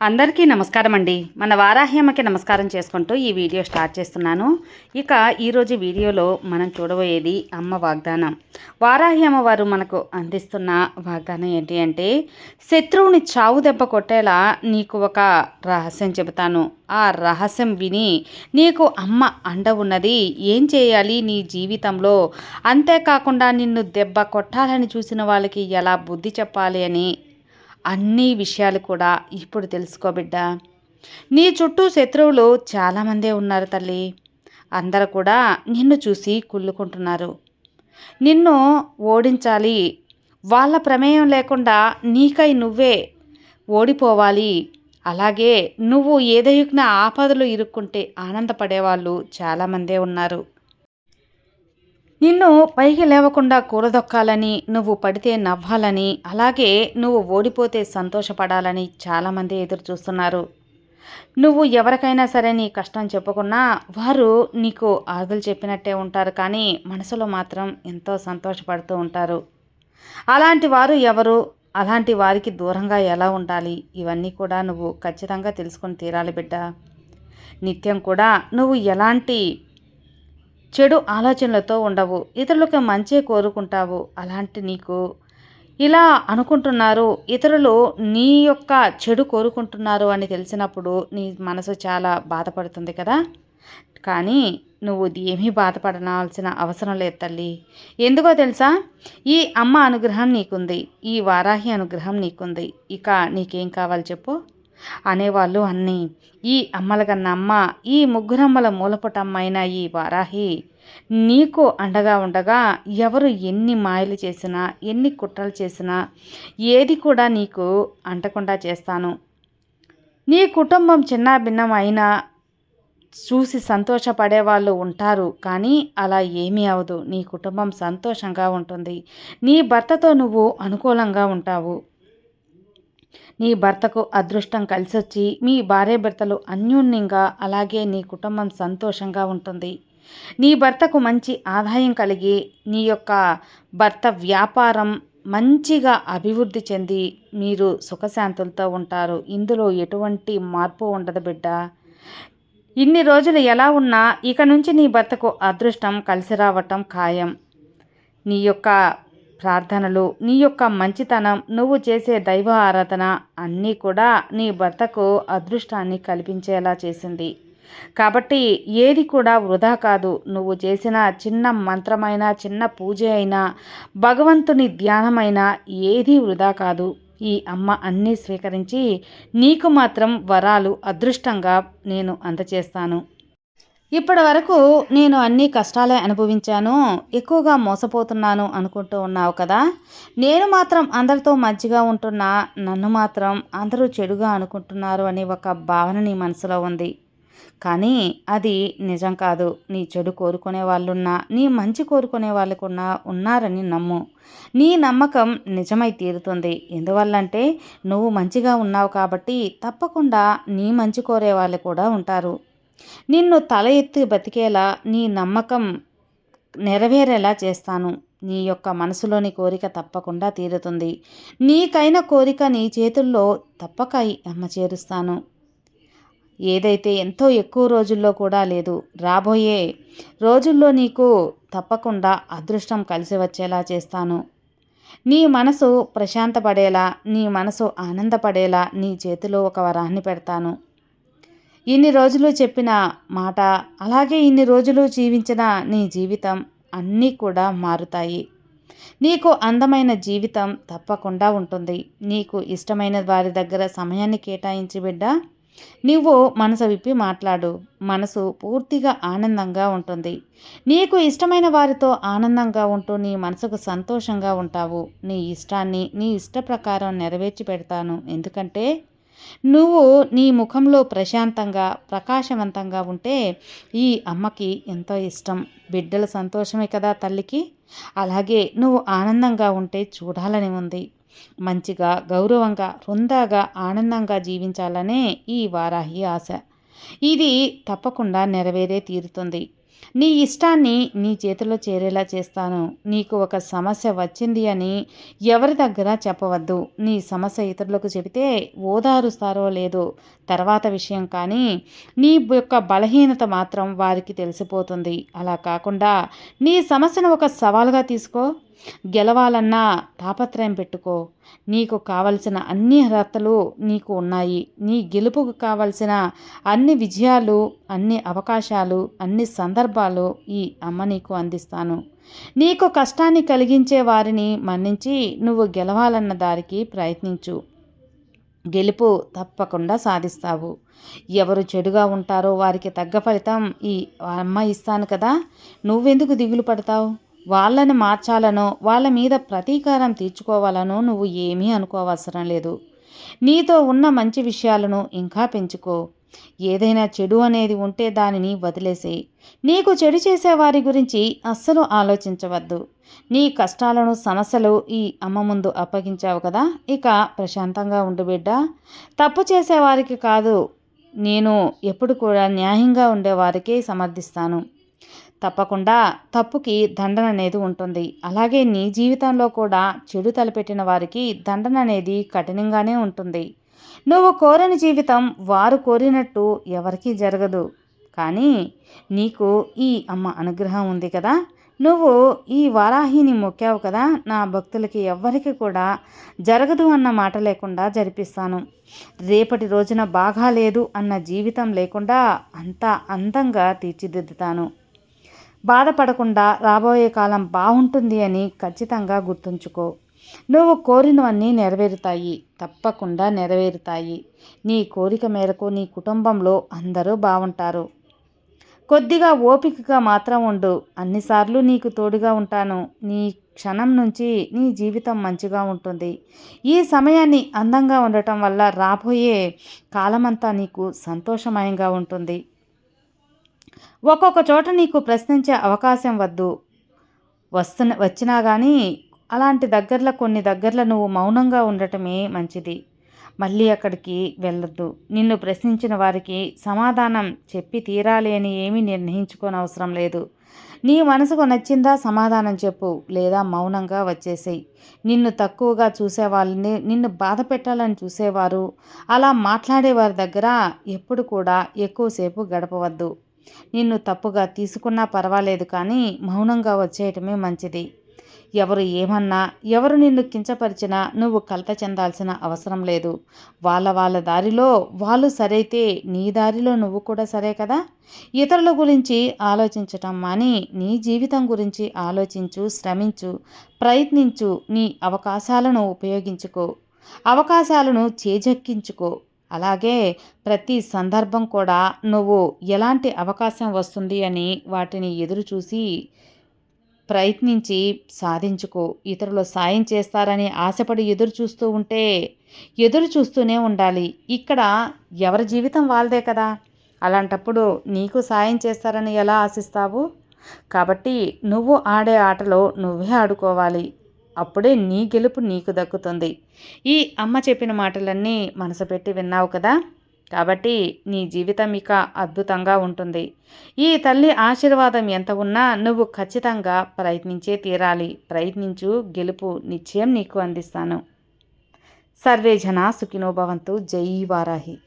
అందరికీ నమస్కారం అండి మన వారాహ్యమ్మకి నమస్కారం చేసుకుంటూ ఈ వీడియో స్టార్ట్ చేస్తున్నాను. ఇక ఈరోజు వీడియోలో మనం చూడబోయేది అమ్మ వాగ్దానం. వారాహ్యమ్మ వారు మనకు అందిస్తున్న వాగ్దానం ఏంటి అంటే శత్రువుని చావు దెబ్బ కొట్టేలా నీకు ఒక రహస్యం చెబుతాను. ఆ రహస్యం విని నీకు అమ్మ అండ ఉన్నది. ఏం చేయాలి నీ జీవితంలో? అంతేకాకుండా నిన్ను దెబ్బ కొట్టాలని చూసిన వాళ్ళకి ఎలా బుద్ధి చెప్పాలి అని అన్ని విషయాలు కూడా ఇప్పుడు తెలుసుకో బిడ్డ. నీ చుట్టూ శత్రువులు చాలామందే ఉన్నారు తల్లి. అందరూ కూడా నిన్ను చూసి కుళ్ళుకుంటున్నారు. నిన్ను ఓడించాలి. వాళ్ళ ప్రమేయం లేకుండా నీకై నువ్వే ఓడిపోవాలి. అలాగే నువ్వు ఏదైనా ఆపదలు ఇరుక్కుంటే ఆనందపడేవాళ్ళు చాలామందే ఉన్నారు. నిన్ను పైకి లేవకుండా కూరదొక్కాలని నువ్వు పడితే నవ్వాలని అలాగే నువ్వు ఓడిపోతే సంతోషపడాలని చాలామంది ఎదురు చూస్తున్నారు నువ్వు ఎవరికైనా సరే నీ కష్టం చెప్పుకున్నా వారు నీకు ఆదులు చెప్పినట్టే ఉంటారు కానీ మనసులో మాత్రం ఎంతో సంతోషపడుతూ ఉంటారు. అలాంటి వారు ఎవరు? అలాంటి వారికి దూరంగా ఎలా ఉండాలి? ఇవన్నీ కూడా నువ్వు ఖచ్చితంగా తెలుసుకొని తీరాలి బిడ్డ. నిత్యం కూడా నువ్వు ఎలాంటి చెడు ఆలోచనలతో ఉండవు. ఇతరులకు మంచి కోరుకుంటావు. అలాంటి నీకు ఇలా అనుకుంటున్నారు. ఇతరులు నీ యొక్క చెడు కోరుకుంటున్నారు అని తెలిసినప్పుడు నీ మనసు చాలా బాధపడుతుంది కదా? కానీ నువ్వు ఏమీ బాధపడాల్సిన అవసరం లేదు తల్లి. ఎందుకో తెలుసా? ఈ అమ్మ అనుగ్రహం నీకుంది. ఈ వారాహి అనుగ్రహం నీకుంది. ఇక నీకేం కావాలి చెప్పు? అనేవాళ్ళు అన్నీ ఈ అమ్మల అమ్మ ఈ ముగ్గురమ్మల మూలపటమ్మైన ఈ వారాహి. నీకు అండగా ఉండగా ఎవరు ఎన్ని మాయలు చేసినా ఎన్ని కుట్రలు చేసినా ఏది కూడా నీకు అంటకుండా చేస్తాను. నీ కుటుంబం చిన్న అయినా చూసి సంతోషపడే వాళ్ళు ఉంటారు కానీ అలా ఏమీ అవదు. నీ కుటుంబం సంతోషంగా ఉంటుంది. నీ భర్తతో నువ్వు అనుకూలంగా ఉంటావు. నీ భర్తకు అదృష్టం కలిసొచ్చి మీ భార్య భర్తలు అన్యోన్యంగా అలాగే నీ కుటుంబం సంతోషంగా ఉంటుంది. నీ భర్తకు మంచి ఆదాయం కలిగి నీ యొక్క భర్త వ్యాపారం మంచిగా అభివృద్ధి చెంది మీరు సుఖశాంతులతో ఉంటారు. ఇందులో ఎటువంటి మార్పు ఉండదు బిడ్డ. ఇన్ని రోజులు ఎలా ఉన్నా ఇక నుంచి నీ భర్తకు అదృష్టం కలిసి రావటం ఖాయం. నీ యొక్క ప్రార్థనలు నీ యొక్క మంచితనం నువ్వు చేసే దైవ ఆరాధన అన్నీ కూడా నీ భర్తకు అదృష్టాన్ని కల్పించేలా చేసింది. కాబట్టి ఏది కూడా వృధా కాదు. నువ్వు చేసిన చిన్న మంత్రమైన చిన్న పూజ అయినా భగవంతుని ధ్యానమైనా ఏది వృధా కాదు. ఈ అమ్మ అన్నీ స్వీకరించి నీకు మాత్రం వరాలు అదృష్టంగా నేను అందచేస్తాను. ఇప్పటి వరకు నేను అన్ని కష్టాలే అనుభవించాను ఎక్కువగా మోసపోతున్నాను అనుకుంటూ ఉన్నావు కదా? నేను మాత్రం అందరితో మంచిగా ఉంటున్నా నన్ను మాత్రం అందరూ చెడుగా అనుకుంటున్నారు అనే ఒక భావన నీ మనసులో ఉంది. కానీ అది నిజం కాదు. నీ చెడు కోరుకునే వాళ్ళున్నా నీ మంచి కోరుకునే వాళ్ళకున్నా ఉన్నారని నమ్ము. నీ నమ్మకం నిజమై తీరుతుంది. ఎందువల్లంటే నువ్వు మంచిగా ఉన్నావు కాబట్టి తప్పకుండా నీ మంచి కోరే వాళ్ళు కూడా ఉంటారు. నిన్ను తల ఎత్తి బతికేలా నీ నమ్మకం నెరవేరేలా చేస్తాను. నీ యొక్క మనసులోని కోరిక తప్పకుండా తీరుతుంది. నీకైన కోరిక నీ చేతుల్లో తప్పక అమ్మ చేరుస్తాను. ఏదైతే ఎంతో ఎక్కువ రోజుల్లో కూడా లేదు రాబోయే రోజుల్లో నీకు తప్పకుండా అదృష్టం కలిసి వచ్చేలా చేస్తాను. నీ మనసు ప్రశాంతపడేలా నీ మనసు ఆనందపడేలా నీ చేతిలో ఒక వరాన్ని పెడతాను. ఇన్ని రోజులు చెప్పిన మాట అలాగే ఇన్ని రోజులు జీవించిన నీ జీవితం అన్నీ కూడా మారుతాయి. నీకు అందమైన జీవితం తప్పకుండా ఉంటుంది. నీకు ఇష్టమైన వారి దగ్గర సమయాన్ని కేటాయించి బిడ్డ నువ్వు మనసు విప్పి మాట్లాడు. మనసు పూర్తిగా ఆనందంగా ఉంటుంది. నీకు ఇష్టమైన వారితో ఆనందంగా ఉంటూ నీ మనసుకు సంతోషంగా ఉంటావు. నీ ఇష్టాన్ని నీ ఇష్ట ప్రకారం నెరవేర్చి పెడతాను. ఎందుకంటే నువ్వు నీ ముఖంలో ప్రశాంతంగా ప్రకాశవంతంగా ఉంటే ఈ అమ్మకి ఎంతో ఇష్టం. బిడ్డల సంతోషమే కదా తల్లికి? అలాగే నువ్వు ఆనందంగా ఉంటే చూడాలని ఉంది. మంచిగా గౌరవంగా వృందాగా ఆనందంగా జీవించాలనే ఈ వారాహి ఆశ. ఇది తప్పకుండా నెరవేరే తీరుతుంది. నీ ఇష్టాన్ని నీ చేతిలో చేరేలా చేస్తాను. నీకు ఒక సమస్య వచ్చింది అని ఎవరి దగ్గర చెప్పవద్దు. నీ సమస్య ఇతరులకు చెబితే ఓదారుస్తారో లేదో తర్వాత విషయం కానీ నీ యొక్క బలహీనత మాత్రం వారికి తెలిసిపోతుంది. అలా కాకుండా నీ సమస్యను ఒక సవాలుగా తీసుకో. గెలవాలన్నా తాపత్రయం పెట్టుకో. నీకు కావలసిన అన్ని అర్హతలు నీకు ఉన్నాయి. నీ గెలుపుకు కావలసిన అన్ని విజయాలు అన్ని అవకాశాలు అన్ని సందర్భాలు ఈ అమ్మ నీకు అందిస్తాను. నీకు కష్టాన్ని కలిగించే వారిని మన్నించి నువ్వు గెలవాలన్న దారికి ప్రయత్నించు. గెలుపు తప్పకుండా సాధిస్తావు. ఎవరు చెడుగా ఉంటారో వారికి తగ్గ ఫలితం ఈ అమ్మ ఇస్తాను కదా. నువ్వెందుకు దిగులు పడతావు? వాళ్ళని మార్చాలనో వాళ్ళ మీద ప్రతీకారం తీర్చుకోవాలనో నువ్వు ఏమీ అనుకోవసరం లేదు. నీతో ఉన్న మంచి విషయాలను ఇంకా పెంచుకో. ఏదైనా చెడు అనేది ఉంటే దానిని వదిలేసేయి. నీకు చెడు చేసే వారి గురించి అస్సలు ఆలోచించవద్దు. నీ కష్టాలను సమస్యలు ఈ అమ్మ ముందు అప్పగించావు కదా ఇక ప్రశాంతంగా ఉండు బిడ్డ. తప్పు చేసేవారికి కాదు నేను ఎప్పుడు కూడా న్యాయంగా ఉండేవారికే సమర్థిస్తాను. తప్పకుండా తప్పుకి దండన అనేది ఉంటుంది. అలాగే నీ జీవితంలో కూడా చెడు తలపెట్టిన వారికి దండన అనేది కఠినంగానే ఉంటుంది. నువ్వు కోరని జీవితం వారు కోరినట్టు ఎవరికీ జరగదు. కానీ నీకు ఈ అమ్మ అనుగ్రహం ఉంది కదా? నువ్వు ఈ వారాహిని మొక్కావు కదా? నా భక్తులకి ఎవ్వరికి కూడా జరగదు అన్న మాట లేకుండా జరిపిస్తాను. రేపటి రోజున బాగా లేదు అన్న జీవితం లేకుండా అంత అందంగా తీర్చిదిద్దుతాను. బాధపడకుండా రాబోయే కాలం బాగుంటుంది అని ఖచ్చితంగా గుర్తుంచుకో. నువ్వు కోరినవన్నీ నెరవేరుతాయి తప్పకుండా నెరవేరుతాయి. నీ కోరిక మేరకు నీ కుటుంబంలో అందరూ బాగుంటారు కొద్దిగా ఓపికగా మాత్రం ఉండు. అన్నిసార్లు నీకు తోడుగా ఉంటాను. నీ క్షణం నుంచి నీ జీవితం మంచిగా ఉంటుంది. ఈ సమయాన్ని అందంగా ఉండటం వల్ల రాబోయే కాలమంతా నీకు సంతోషమయంగా ఉంటుంది. ఒక్కొక్క చోట నీకు ప్రశ్నించే అవకాశం వద్దు. వస్తున్న వచ్చినా కానీ అలాంటి దగ్గరలో కొన్ని దగ్గరలో నువ్వు మౌనంగా ఉండటమే మంచిది. మళ్ళీ అక్కడికి వెళ్ళొద్దు. నిన్ను ప్రశ్నించిన వారికి సమాధానం చెప్పి తీరాలి అని ఏమీ నిర్ణయించుకోనవసరం లేదు. నీ మనసుకు నచ్చిందా సమాధానం చెప్పు లేదా మౌనంగా వచ్చేసేయి. నిన్ను తక్కువగా చూసేవాళ్ళని నిన్ను బాధ పెట్టాలని చూసేవారు అలా మాట్లాడేవారి దగ్గర ఎప్పుడు కూడా ఎక్కువసేపు గడపవద్దు. నిన్ను తప్పుగా తీసుకున్నా పర్వాలేదు కానీ మౌనంగా వచ్చేయటమే మంచిది. ఎవరు ఏమన్నా ఎవరు నిన్ను కించపరిచినా నువ్వు కలత చెందాల్సిన అవసరం లేదు. వాళ్ళ వాళ్ళ దారిలో వాళ్ళు సరైతే నీ దారిలో నువ్వు కూడా సరే కదా? ఇతరుల గురించి ఆలోచించటం మాని నీ జీవితం గురించి ఆలోచించు శ్రమించు ప్రయత్నించు నీ అవకాశాలను ఉపయోగించుకో. అవకాశాలను చేజెక్కించుకో. అలాగే ప్రతి సందర్భం కూడా నువ్వు ఎలాంటి అవకాశం వస్తుంది అని వాటిని ఎదురు చూసి ప్రయత్నించి సాధించుకో. ఇతరులు సాయం చేస్తారని ఆశపడి ఎదురు చూస్తూ ఉంటే ఎదురు చూస్తూనే ఉండాలి. ఇక్కడ ఎవరి జీవితం వాళ్ళదే కదా. అలాంటప్పుడు నీకు సాయం చేస్తారని ఎలా ఆశిస్తావు? కాబట్టి నువ్వు ఆడే ఆటలో నువ్వే ఆడుకోవాలి. అప్పుడే నీ గెలుపు నీకు దక్కుతుంది. ఈ అమ్మ చెప్పిన మాటలన్నీ మనసు పెట్టి విన్నావు కదా? కాబట్టి నీ జీవితం ఇక అద్భుతంగా ఉంటుంది. ఈ తల్లి ఆశీర్వాదం ఎంత ఉన్నా నువ్వు ఖచ్చితంగా ప్రయత్నించే తీరాలి. ప్రయత్నించు గెలుపు నిశ్చయం నీకు అందిస్తాను. సర్వే జన సుఖినోభవంతు జై వారాహి.